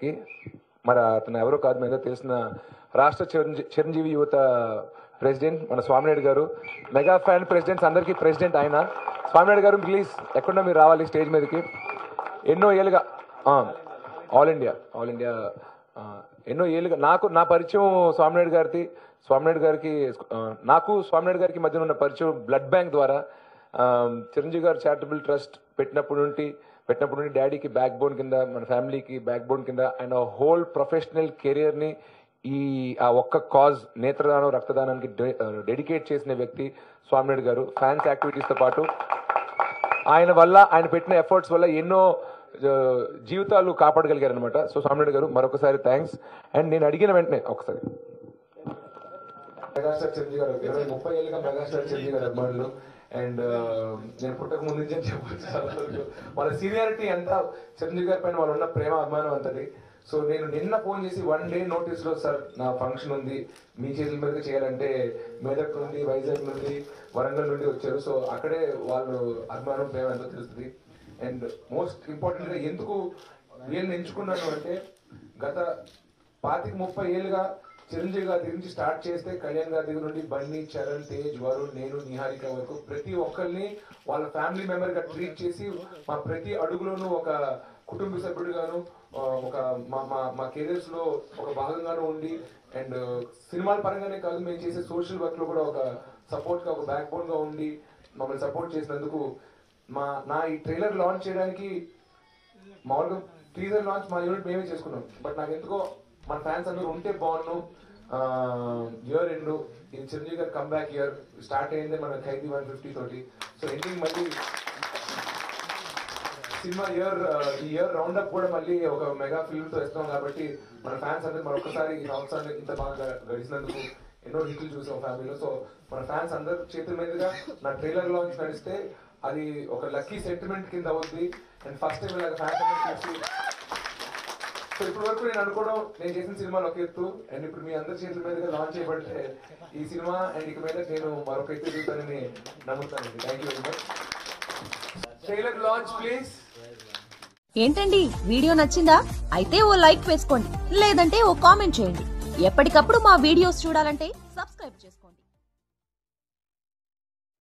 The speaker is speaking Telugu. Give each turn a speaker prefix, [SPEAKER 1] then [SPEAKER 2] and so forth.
[SPEAKER 1] కి మరి అతను ఎవరో కాదు మీద తెలిసిన రాష్ట్ర చిరంజీ చిరంజీవి యువత ప్రెసిడెంట్ మన స్వామినాయుడు గారు. మెగా ఫ్యాన్ ప్రెసిడెంట్స్ అందరికీ ప్రెసిడెంట్ ఆయన స్వామినాయుడు గారు ప్లీజ్ ఎక్కడో మీరు రావాలి స్టేజ్ మీదకి. ఎన్నో ఏళ్ళుగా ఆల్ ఇండియా ఆల్ ఇండియా ఎన్నో ఏళ్ళుగా నాకు నా పరిచయం స్వామినాయుడు గారిది స్వామినాయుడు గారికి నాకు స్వామినాయుడు గారికి మధ్యన ఉన్న పరిచయం బ్లడ్ బ్యాంక్ ద్వారా చిరంజీవి గారు చారిటబుల్ ట్రస్ట్ పెట్టినప్పటి నుండి పెట్టినప్పుడు నుండి డాడీకి బ్యాక్ బోన్ కింద మన ఫ్యామిలీకి బ్యాక్ బోన్ కింద ఆయన హోల్ ప్రొఫెషనల్ కెరియర్ని ఈ ఆ ఒక్క కాజ్ నేత్రదానం రక్తదానానికి డెడికేట్ చేసిన వ్యక్తి స్వామినాయుడు గారు. ఫ్యాన్స్ యాక్టివిటీస్తో పాటు ఆయన వల్ల ఆయన పెట్టిన ఎఫర్ట్స్ వల్ల ఎన్నో జీవితాలు కాపాడగలిగారు అనమాట సో స్వామినాయుడు గారు మరొకసారి థ్యాంక్స్ అండ్ నేను అడిగిన వెంటనే ఒకసారి. మెగాస్టార్ చిరంజీవి గారు ఇరవై ముప్పై ఏళ్ళుగా మెగాస్టార్ చిరంజీవి గారు అభిమానులు. అండ్ uh, నేను పుట్టక ముందు నుంచి అని చెప్పొచ్చు వాళ్ళ సీనియారిటీ అంతా చిరంజీవి గారి పైన వాళ్ళు ఉన్న ప్రేమ అభిమానం అంతది సో నేను నిన్న ఫోన్ చేసి వన్ డే నోటీస్లో సార్ నా ఫంక్షన్ ఉంది. మీ చేతుల మీదకి చేయాలంటే మెదక్ నుండి వైజాగ్ నుండి వరంగల్ నుండి వచ్చారు. సో అక్కడే వాళ్ళు అభిమానం ప్రేమ ఎంతో తెలుస్తుంది. అండ్ మోస్ట్ ఇంపార్టెంట్గా ఎందుకు వీళ్ళని ఎంచుకున్నాను అంటే గత పాతిక ముప్పై ఏళ్ళుగా చిరంజీవి గారి దగ్గర నుంచి స్టార్ట్ చేస్తే కళ్యాణ్ గారి దగ్గర నుండి బన్నీ చరణ్ తేజ్ వరుణ్ నేను నిహారిక వరకు ప్రతి ఒక్కరిని వాళ్ళ ఫ్యామిలీ మెంబర్గా ట్రీట్ చేసి మా ప్రతి అడుగులోనూ ఒక కుటుంబ సభ్యుడిగాను ఒక మా మా మా కెరీర్స్లో ఒక భాగంగాను ఉండి అండ్ సినిమాల పరంగానే కాదు మేము చేసే సోషల్ వర్క్లో కూడా ఒక సపోర్ట్గా ఒక బ్యాక్ బోన్గా ఉండి మమ్మల్ని సపోర్ట్ చేసినందుకు మా నా ఈ ట్రైలర్ లాంచ్ చేయడానికి మామూలుగా టీజర్ లాంచ్ మా యూనిట్ మేమే చేసుకున్నాం. బట్ నాకు ఎందుకో మన ఫ్యాన్స్ అందరూ ఉంటే బాగుండు ఇయర్ ఎండు ఇది చిరంజీవి గారు కమ్ బ్యాక్ ఇయర్ స్టార్ట్ అయింది మన ఖైదీ వన్ ఫిఫ్టీ తోటి. సో ఎండింగ్ మళ్ళీ సినిమా ఇయర్ ఈ ఇయర్ రౌండ్ అప్ కూడా మళ్ళీ ఒక మెగా ఫిల్మ్తో ఇస్తాం కాబట్టి మన ఫ్యాన్స్ అందరూ మరొకసారి ఈ సంవత్సరాన్ని ఇంత బాగా గడిచినందుకు ఎన్నో హిట్లు చూసాం ఫ్యామిలీలో సో మన ఫ్యాన్స్ అందరు చేతుల మీదుగా నా ట్రైలర్ లాంచ్ నడిస్తే అది ఒక లక్కీ సెంటిమెంట్ కింద అవుద్ది. అండ్ ఫస్ట్ టైం ఇలాగ ఫ్యాన్స్ అందరూ చూసి సో ఇప్పటి వరకు నేను అనుకోవడం నేను చేసిన సినిమాలు ఒక ఎత్తు. అండ్ ఇప్పుడు మీ అందరి చేతుల మీదుగా లాంచ్ చేయబడితే ఈ సినిమా అండ్ ఇక మీద నేను మరొక ఎత్తు చూస్తానని నమ్ముతానండి thank you very much trailer launch please
[SPEAKER 2] ఏంటండి? వీడియో నచ్చిందా? అయితే ఓ లైక్ వేసుకోండి లేదంటే ఓ కామెంట్ చేయండి. ఎప్పటికప్పుడు మా వీడియోస్ చూడాలంటే సబ్స్క్రైబ్ చేసుకోండి.